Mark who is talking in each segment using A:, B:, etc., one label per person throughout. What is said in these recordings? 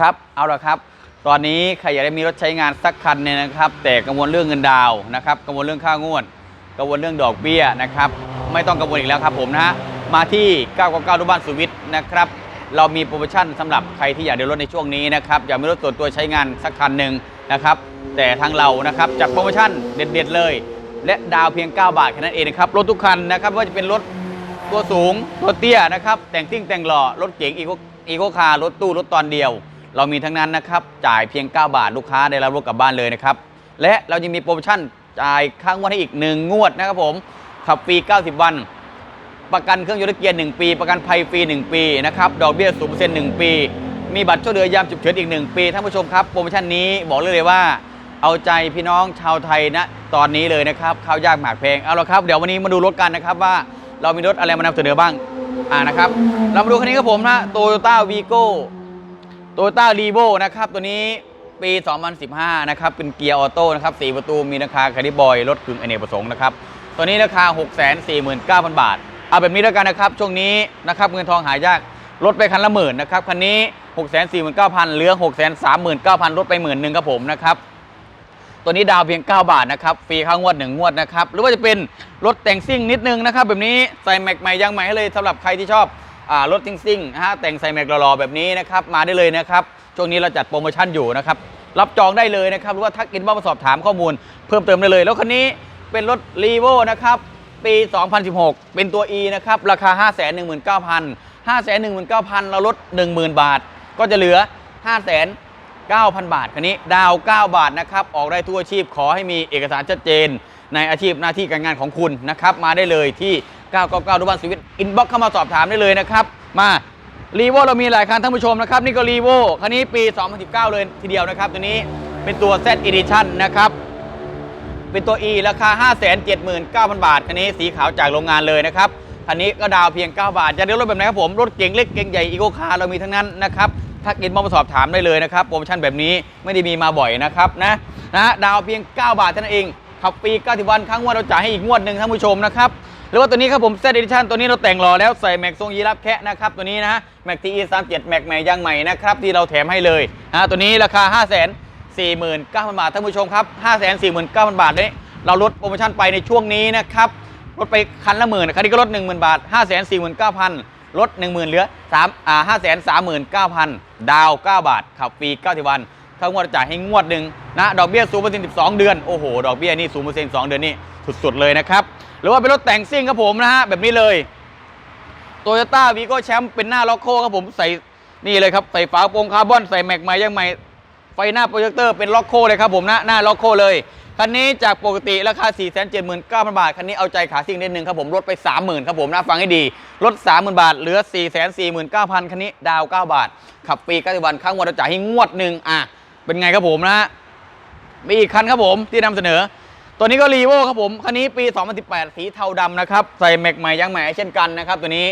A: ครับเอาละครับ ตอนนี้ใครอยากได้มีรถใช้งานสักคันเนี่ยนะครับ แต่กังวลเรื่องเงินดาวนะครับ กังวลเรื่องค่างวด กังวลเรื่องดอกเบี้ยนะครับ ไม่ต้องกังวลอีกแล้วครับผมนะฮะมาที่ 999รูปบ้านสุวิทย์นะครับ เรามีโปรโมชั่นสำหรับใครที่อยากได้รถในช่วงนี้นะครับ อยากมีรถส่วนตัวใช้งานสักคันหนึ่งนะครับ แต่ทางเรานะครับจัดโปรโมชั่นเด็ดๆเลย และดาวเพียง 9 บาทแค่นั้นเองนะครับ รถทุกคันนะครับไม่ว่าจะเป็นรถตัวสูง ตัวเตี้ยนะครับ แต่งซิ่งแต่งหล่อ รถเก๋งอีโคอีโคคาร์ รถตู้ รถตอนเดียว เรามีทั้งนั้นนะครับจ่ายเพียง 9 บาทลูกค้าได้รับรถกลับบ้านเลยนะครับและเรายังมีโปรโมชั่นจ่ายค้างวันให้อีก 1 งวดนะครับผมขับฟรี 90 วัน ประกันเครื่องยนต์เกียร์ 1 ปี ประกันภัยฟรี 1 ปีนะครับดอกเบี้ยศูนย์เปอร์เซ็นต์หนึ่งปี มีบัตรช่วยเหลือยามฉุกเฉินอีก 1 ปีท่านผู้ชมครับโปรโมชั่นนี้บอกเลยเลยว่า เอาใจพี่น้องชาวไทยนะตอนนี้เลยนะครับข้าวยากหมากแพงเอาละครับเดี๋ยววันนี้มาดูรถกันนะครับว่าเรามีรถอะไรมานำเสนอบ้างอ่านะครับเรามาดูคันนี้ครับผมนะโตโยต้าวีโก้ โตโยต้ารีโวนะครับ ตัวนี้ปี 2015 นะครับ เป็นเกียร์ออโต้นะครับ4ประตู มีราคาคาริบอย รถกึ่งอเนกประสงค์นะครับ ตัวนี้ราคา 649,000 บาท เอาแบบนี้แล้วกันนะครับ ช่วงนี้นะครับเงินทองหายาก ลดไปคันละหมื่นนะครับ คันนี้ 649,000 เหลือ 639,000 ลดไปหมื่นหนึ่งครับผมนะครับ ตัวนี้ดาวเพียง 9 บาทนะครับ ฟรีค่างวด 1 งวดนะครับ หรือว่าจะเป็นรถแต่งซิ่งนิดนึงนะครับ แบบนี้ใส่แม็กใหม่ยางใหม่ให้เลยสำหรับใครที่ชอบ รถซิ่งซิ่งๆนะฮะแต่งใส่แม็กหล่อๆแบบนี้นะครับมาได้เลยนะครับช่วงนี้เราจัดโปรโมชั่นอยู่นะครับรับจองได้เลยนะครับหรือว่าทักอินบ็อกซ์มาสอบถามข้อมูลเพิ่มเติมได้เลย แล้วคันนี้เป็นรถรีโวนะครับปี 2016 เป็นตัว E นะครับราคา 519,000 519,000เราลด 10,000 บาท ก็จะเหลือ 509,000 บาทคันนี้ดาว 9 บาทนะครับออกได้ทั่วอาชีพขอให้มีเอกสารชัดเจน ในอาชีพหน้าที่การงานของคุณนะครับมาได้เลยที่ 999ดูบ้านสวิต อินบ็อกเข้ามาสอบถามได้เลยนะครับ มารีโวเรามีหลายคันท่านผู้ชมนะครับ นี่ก็รีโวคันนี้ปี 2019 เลยทีเดียวนะครับ ตัวนี้เป็นตัว Z Edition นะครับ เป็นตัว E ราคา 579,000 บาท คันนี้สีขาวจากโรงงานเลยนะครับ คันนี้ก็ดาวเพียง 9 บาท จะเลือกรถแบบไหนครับผม รถเก๋งเล็กเก๋งใหญ่อีโกคาร์เรามีทั้งนั้นนะครับทักอินบ็อกมาสอบถามได้เลยนะครับโปรโมชั่นแบบนี้ไม่ได้มีมาบ่อยนะครับนะนะดาวเพียง 9 บาทเท่านั้นเองขับฟรี90วันครั้งวันเราจ่ายให้อีกงวดหนึ่งท่านผู้ชมนะครับ หรือว่าตัวนี้ครับผมเซตเอดิชันตัวนี้เราแต่งรอแล้วใส่แม็กทรงยีรับแคะนะครับตัวนี้นะแม็กทีอีสามเจ็ดแม็กใหม่ยางใหม่นะครับที่เราแถมให้เลยนะตัวนี้ราคา5 4 9 0 0 0 บาทท่านผู้ชมครับ 5 4 9 0 0 0 บาทนี้เราลดโปรโมชั่นไปในช่วงนี้นะครับลดไปคันละหมื่นคันนี้ก็ลด 10,000 บาท 5 4 9 0 0 0ลด 10,000เหลือ3อ่า5 3 9 0 0 0 ดาว 9 บาทขับฟรี90 วันเข้างวดจ่ายให้งวดหนึ่งนะดอกเบี้ย0%เปอร์เซ็นต์12 เดือน โอ้โห ดอกเบี้ยนี่0%เปอร์เซ็นต์2เดือนนี่ สุดๆเลยนะครับ หรือว่าเป็นรถแต่งซิ่งครับผมนะฮะแบบนี้เลยโตโยต้าวีโก้แชมป์เป็นหน้าล็อกโคครับผมใส่นี่เลยครับใส่ฝาโปรงคาร์บอนใส่แม็กใหม่ยังใหม่ไฟหน้าโปรเจคเตอร์เป็นล็อกโคเลยครับผมนะหน้าล็อกโคเลยคันนี้จากปกติราคา 4 7 9 0 0 0 บาท คันนี้เอาใจขาซิ่งนิดนึงครับผมลดไป 30,000ครับผมนะฟังให้ดีลด 30,000 บาท เหลือ 4 4 9 0 0 0 คันนี้ดาว 9 บาท ขับฟรี90วันครั้งวันจ่ายให้งวดหนึ่งอะเป็นไงครับผมนะฮะมีอีกคันครับผมที่นำเสนอ ตัวนี้ก็รีโวครับผม คันนี้ปี 2018 สีเทาดำนะครับ ใส่แม็กใหม่ยางใหม่เช่นกันนะครับ ตัวนี้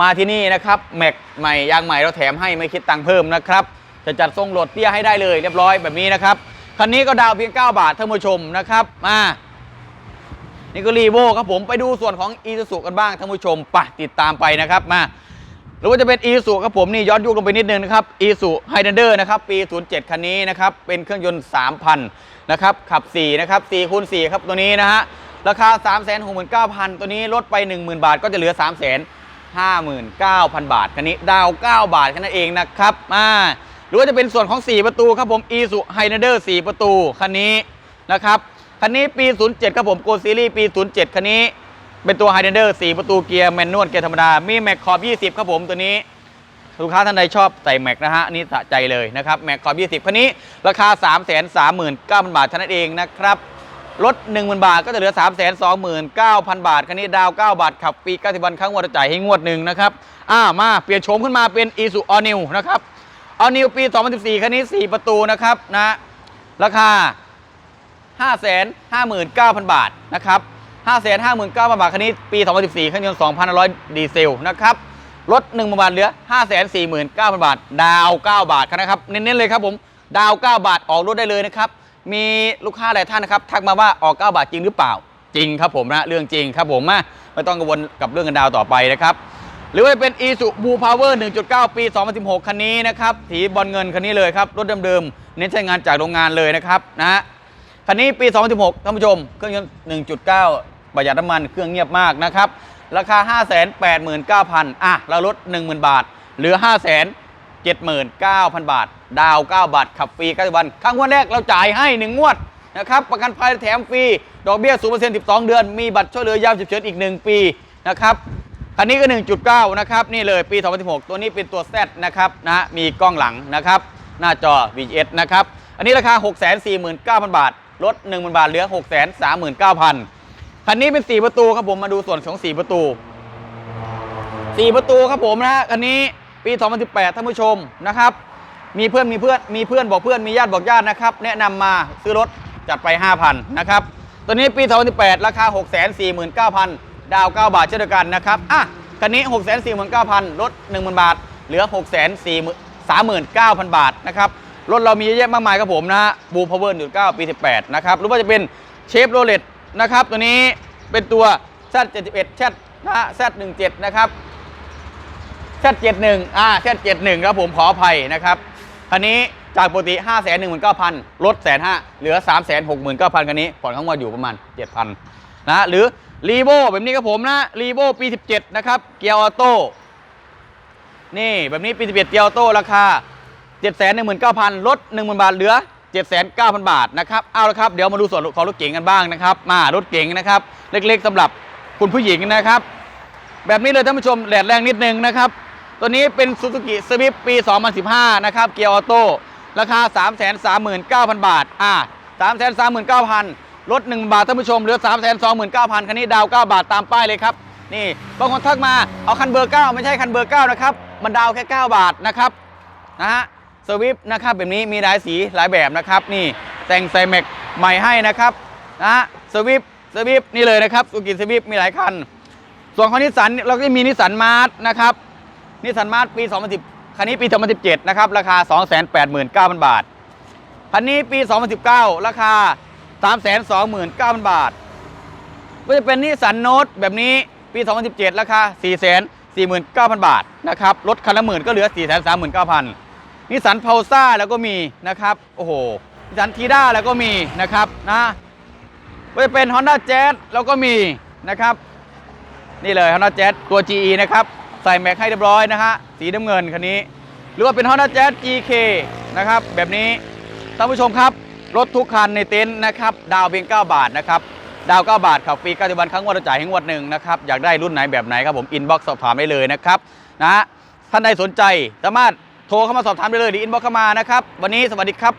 A: มาที่นี่นะครับแม็กใหม่ยางใหม่เราแถมให้ไม่คิดตังค์เพิ่มนะครับ จะจัดทรงโหลดเตี้ยให้ได้เลยเรียบร้อยแบบนี้นะครับ คันนี้ก็ดาวเพียง 9 บาทท่านผู้ชมนะครับมานี่ก็รีโวครับผมไปดูส่วนของอีซูซุกันบ้างท่านผู้ชมไปติดตามไปนะครับมา รือว่าจะเป็นอีซูครับผมนี่ย้อนยุคลงไปนิดนึงนะครับอีซูไฮเดนเดอร์นะครับปี 07 คันนี้นะครับเป็นเครื่องยนต์ 3,000 นะครับขับ 4 นะครับ4คูณ4ครับตัวนี้นะฮะราคา 3 6 9 0 0 0 ตัวนี้ลดไป 10,000 บาทก็จะเหลือ 3 5 9 0 0 0บาท คันนี้ดาว 9 บาทแค่นั้นเองนะครับมาหรือว่าจะเป็นส่วนของ 4 ประตูครับผมอีซูไฮเดนเดอร์4ประตูคันนี้นะครับคันนี้ปี 07 ครับผมโกซีรีส์ปี 07 คันนี้ เป็นตัวไฮเดนเดอร์4ประตูเกียร์แมนนวลเกียร์ธรรมดา มีแม็กขอบ 20 ครับผมตัวนี้ลูกค้าท่านใดชอบใส่แม็กนะฮะนนี่สะใจเลยนะครับแม็กขอบ 20คันนี้ราคา 3 3 9 0 0 0 บาทเท่านั้นเองนะครับลด10,000 บาทก็จะเหลือ 3 2 9 0 0 0 บาท คันนี้ดาว 9 บาท ขับฟรี90 วันครั้งวันจ่ายให้งวดหนึ่งนะครับอ่ามาเปลี่ยนโฉมขึ้นมาเป็น i s u All New นะครับ All New ปี 2014 คันนี้ 4 ประตูนะครับนะราคา 559,000 บาทนะครับ 559,000บาทคันนี้ปี 2014เครื่องยนต์2,500 ดีเซลนะครับลด1บาทเหลือ 549,000 บาท ดาว 9 บาทครับนะครับ เน้นๆเลยครับผม ดาว 9 บาทออกรถได้เลยนะครับ มีลูกค้าหลายท่านนะครับ ทักมาว่าออก 9 บาทจริงหรือเปล่า จริงครับผมนะเรื่องจริงครับผมมาไม่ต้องกังวลกับเรื่องเงินดาวต่อไปนะครับ หรือว่าเป็น e s u b u Power 1.9 ปี 2016 คันนี้นะครับสีบอลเงินคันนี้เลยครับ รถเดิมๆ เน้นใช้งานจากโรงงานเลยนะครับนะฮะคันนี้ปี 2016ท่านผู้ชม เครื่องยนต์1.9 ประหยัดน้ำมันเครื่องเงียบมากนะครับ ราคา 589,000 อะเราลด 10,000 บาท เหลือ 579,000 บาท ดาว 9 บาท ขับฟรี90วัน ครั้งวันแรกเราจ่ายให้ 1 งวดนะครับ ประกันภัยแถมฟรี ดอกเบี้ย 0% 12 เดือน มีบัตรช่วยเหลือยามฉุกเฉินอีก 1 ปีนะครับคันนี้ก็ 1.9 นะครับ นี่เลยปี 2016 ตัวนี้เป็นตัว Z นะครับนะมีกล้องหลังนะครับ หน้าจอ VGS นะครับ อันนี้ราคา 649,000 บาท ลด 10,000 บาท เหลือ 639,000 คันนี้เป็น 4 ประตูครับผมมาดูส่วนของ 4 ประตู 4 ประตูครับผมนะฮะคันนี้ปี 2018ท่านผู้ชมนะครับ มีเพื่อนมีเพื่อนมีเพื่อนบอกเพื่อนมีญาติบอกญาตินะครับ แนะนำมาซื้อรถจัดไป 5,000นะครับตัวนี้ปี 2018 ราคา 649,000 ดาว 9 บาทเช่นเดียวกันนะครับอะคันนี้ 649,000 ลด 10,000 บาท เหลือ 639,000 บาทนะครับรถเรามีเยอะแยะมากมายครับผมนะฮะบูพาวเวอร์19ปี 18 นะครับหรือว่าจะเป็นเชฟโรเลต นะครับ ตัวนี้เป็นตัว Z71 Z นะฮะ Z17 นะครับ Z71 อ่า Z71 ครับผมขออภัยนะครับคันนี้จากปกติ5 1 9 0 0 0ลดแสนห้าเหลือ 3 6 9 0 0 0คันนี้ผ่อนข้างว่าอยู่ประมาณ 7,000นะหรือรีโวแบบนี้ครับผมนะรีโวปี 17 นะครับ เกียร์ออโต้นี่แบบนี้ปี11เกียร์ออโต้ราคา 719,000ลด 10,000 บาทเหลือ 7 9 0 0 0 บาทนะครับเอาละครับเดี๋ยวมาดูส่วนของรถเก๋งกันบ้างนะครับมารถเก๋งนะครับเล็กๆสำหรับคุณผู้หญิงนะครับ แบบนี้เลยท่านผู้ชมแดดแรงนิดนึงนะครับตัวนี้เป็น Suzuki Swift ปี 2015 นะครับเกียร์ออโต้ราคา 339,000 บาทอ่า339,000ลด1บาทท่านผู้ชมเหลือ 329,000 คันนี้ดาว 9 บาทตามป้ายเลยครับนี่บางคนทักมาเอาคันเบอร์ 9 ไม่ใช่คันเบอร์ 9 นะครับ มันดาวแค่ 9 บาทนะครับนะฮะ สวิฟนะครับแบบนี้มีหลายสีหลายแบบนะครับ นี่แต่งไซแม็กใหม่ให้นะครับนะสวิฟสวิฟนี่เลยนะครับสุกิสวิฟมีหลายคัน ส่วนของนิสสันเราก็จะมีนิสสันมาร์ทนะครับนิสสันมาร์ทปี 2010 คันนี้ปี 2017 นะครับ ราคา 289,000 บาท คันนี้ปี 2019 ราคา 329,000 บาท ก็จะเป็นนิสสันโนตแบบนี้ปี 2017 ราคา 449,000 บาทนะครับรถคันละหมื่นก็เหลือ 439,000 นิสสันพาวซ่าแล้วก็มีนะครับโอ้โหนิสสันทีด้าแล้วก็มีนะครับนะจะเป็น Honda Jazz แล้วก็มีนะครับ นี่เลย Honda Jazz ตัว GE นะครับ ใส่แม็กให้เรียบร้อยนะฮะสีน้ำเงินคันนี้ หรือว่าเป็น Honda Jazz GK นะครับ แบบนี้ท่านผู้ชมครับ รถทุกคันในเต็นท์นะครับ ดาวเพียง 9 บาทนะครับ ดาว 9 บาทขับฟรี90วันครั้งวันเราจ่ายให้งวดหนึ่งนะครับ อยากได้รุ่นไหนแบบไหนครับผมอินบ็อกซ์สอบถามได้เลยนะครับนะท่านใดสนใจสามารถ โทรเข้ามาสอบถามได้เลยหรืออินบ็อกเข้ามานะครับ วันนี้สวัสดีครับ